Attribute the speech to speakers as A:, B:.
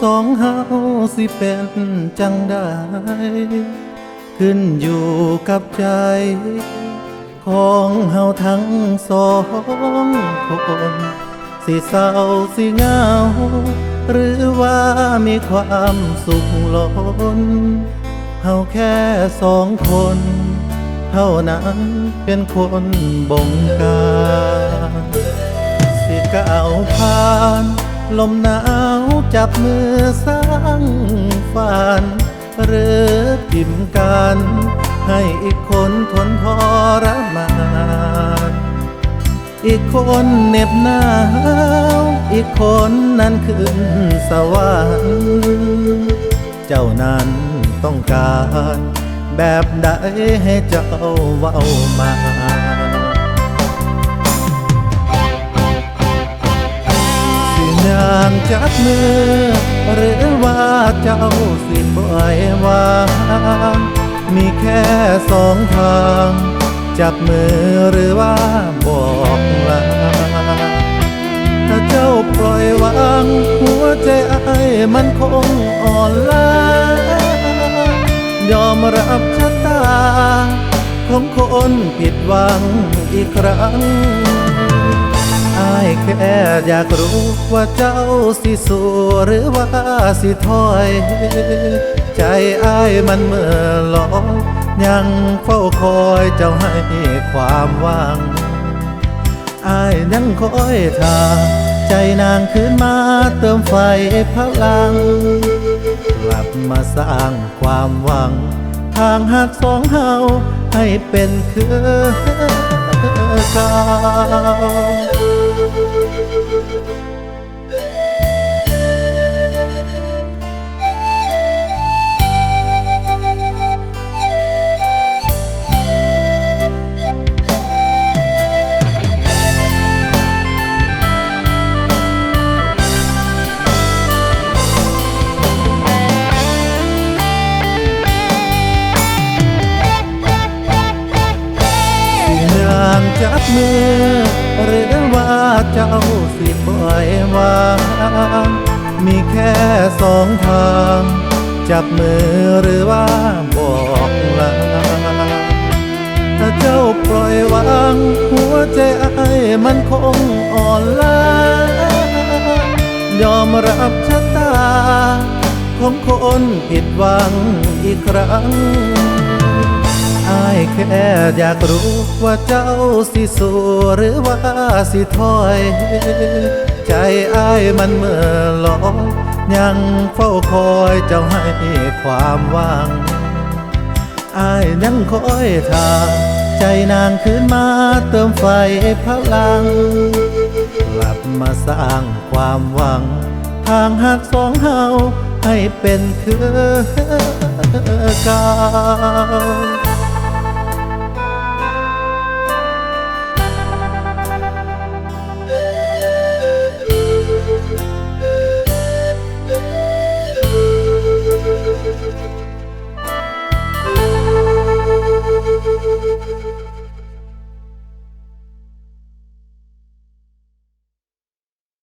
A: สองเฮาสิเป็นจังได้ ขึ้นอยู่กับใจ ของเฮาทั้งสองคนสิเศร้าสิเหงา หรือว่ามีความสุขล้นเฮาแค่สองคน เท่านั้นเป็นคนบงการ สิก้าวผ่า ลมหนาวจับมือสร้างฝันหรือพิมพ์กัน ให้อีกคนทนทรมานอีกคนเหน็บหนาว อีกคนนั้นขึ้นสวรรค์เจ้านั้นต้องการ แบบใดให้เจ้าเว้ามา จับมือ หรือว่าเจ้าสิปล่อยวางมีแค่สองทาง จับมือหรือว่าบอกลาถ้าเจ้าปล่อยวาง หัวใจไอ้ายมันคงอ่อนล้ายอมรับชะตา ของคนผิดหวังอีกครั้งายแค่อยากรู้ว่าเจ้าสิสู้หรือว่าสิถอย ใจอายมันเมื่อลอยยังเฝ้าคอยเจ้าให้ความหวังอายยังคอยท่าใจนางคืนมาเติมไฟพลัง กลับมาสร้างความหวัง ทางหักสองเฮาให้เป็นคือเก่า จับมือหรือว่าเจ้าสิปล่อยวางมีแค่สองทาง จับมือหรือว่าบอกลาถ้าเจ้าปล่อยวาง หัวใจไอ้มันคงอ่อนล้ายอมรับชะตา ของคนผิดหวังอีกครั้งายแค่อยากรู้ว่าเจ้าสิสู้หรือว่าสิถอย ใจอายมันเมื่อลอยยังเฝ้าคอยเจ้าให้ความหวังอายยังคอยท่าใจนางคืนมาเติมไฟพลัง กลับมาสร้างความหวัง ทางหักสองเฮาให้เป็นคือเก่า